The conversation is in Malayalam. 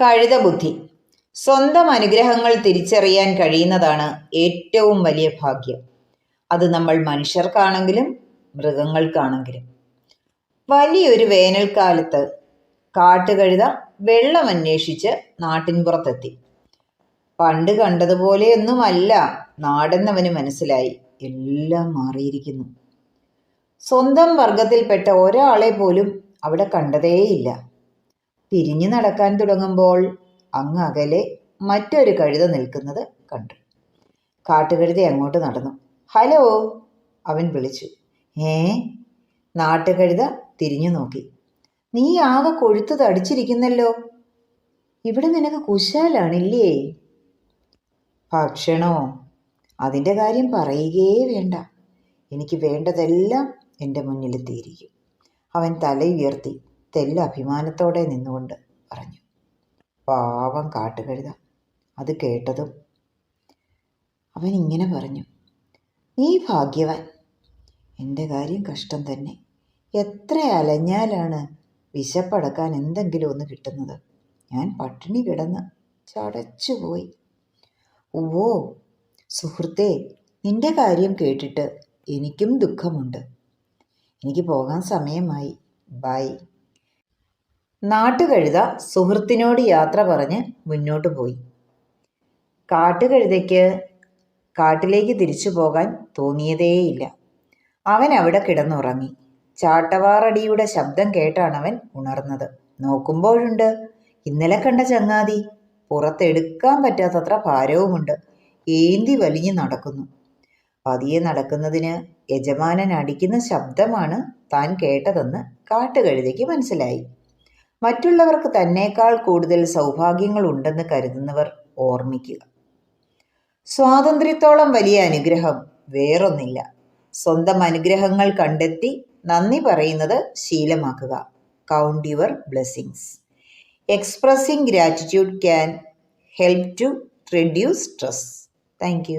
കഴുതബുദ്ധി. സ്വന്തം അനുഗ്രഹങ്ങൾ തിരിച്ചറിയാൻ കഴിയുന്നതാണ് ഏറ്റവും വലിയ ഭാഗ്യം. അത് നമ്മൾ മനുഷ്യർക്കാണെങ്കിലും മൃഗങ്ങൾക്കാണെങ്കിലും. വലിയൊരു വേനൽക്കാലത്ത് കാട്ടുകഴുത വെള്ളം അന്വേഷിച്ച് നാട്ടിൻപുറത്തെത്തി പണ്ട് കണ്ടതുപോലെയൊന്നുമല്ല നാടെന്നവന് മനസ്സിലായി. എല്ലാം മാറിയിരിക്കുന്നു. സ്വന്തം വർഗത്തിൽപ്പെട്ട ഒരാളെ പോലും അവിടെ കണ്ടതേയില്ല. തിരിഞ്ഞു നടക്കാൻ തുടങ്ങുമ്പോൾ അങ്ങ് അകലെ മറ്റൊരു കഴുത നിൽക്കുന്നത് കണ്ടു. കാട്ടുകഴുത അങ്ങോട്ട് നടന്നു. ഹലോ അവൻ വിളിച്ചു. ഏ? നാട്ടുകഴുത തിരിഞ്ഞു നോക്കി. നീ ആകെ കൊഴുത്തു തടിച്ചിരിക്കുന്നല്ലോ. ഇവിടെ നിനക്ക് കുശാലാണില്ലേ? ഭക്ഷണോ? അതിന്റെ കാര്യം പറയുകയേ വേണ്ട. എനിക്ക് വേണ്ടതെല്ലാം എന്റെ മുന്നിലെത്തിയിരിക്കും അവൻ തല ഉയർത്തി. തെല്ല അഭിമാനത്തോടെ നിന്നുകൊണ്ട് പറഞ്ഞു. പാവം കാട്ടുകഴുത. അത് കേട്ടതും അവൻ ഇങ്ങനെ പറഞ്ഞു. നീ ഭാഗ്യവാൻ. എന്റെ കാര്യം കഷ്ടം തന്നെ. എത്ര അലഞ്ഞാലാണ് വിശപ്പടക്കാൻ എന്തെങ്കിലും ഒന്ന് കിട്ടുന്നത്. ഞാൻ പട്ടിണി കിടന്ന് ചടച്ചുപോയി ഓ സുഹൃത്തെ നിന്റെ കാര്യം കേട്ടിട്ട് എനിക്കും ദുഃഖമുണ്ട്. എനിക്ക് പോകാൻ സമയമായി. ബൈ. നാട്ടുകഴുത സുഹൃത്തിനോട് യാത്ര പറഞ്ഞ് മുന്നോട്ട് പോയി. കാട്ടുകഴുതയ്ക്ക് കാട്ടിലേക്ക് തിരിച്ചു പോകാൻ തോന്നിയതേയില്ല. അവൻ അവിടെ കിടന്നുറങ്ങി. ചാട്ടവാറടിയുടെ ശബ്ദം കേട്ടാണ് അവൻ ഉണർന്നത്. നോക്കുമ്പോഴുണ്ട്. ഇന്നലെ കണ്ട ചങ്ങാതി. പുറത്തെടുക്കാൻ പറ്റാത്തത്ര ഭാരവുമുണ്ട്. ഏന്തി വലിഞ്ഞു നടക്കുന്നു. പതിയെ നടക്കുന്നതിന് യജമാനൻ അടിക്കുന്ന ശബ്ദമാണ് താൻ കേട്ടതെന്ന് കാട്ടുകഴുതയ്ക്ക് മനസ്സിലായി. മറ്റുള്ളവർക്ക് തന്നേക്കാൾ കൂടുതൽ സൗഭാഗ്യങ്ങൾ ഉണ്ടെന്ന് കരുതുന്നവർ ഓർമ്മിക്കുക. സ്വാതന്ത്ര്യത്തോളം വലിയ അനുഗ്രഹം വേറൊന്നില്ല. സ്വന്തം അനുഗ്രഹങ്ങൾ കണ്ടെത്തി നന്ദി പറയുന്നത് ശീലമാക്കുക. Count your blessings expressing gratitude can help to reduce stress thank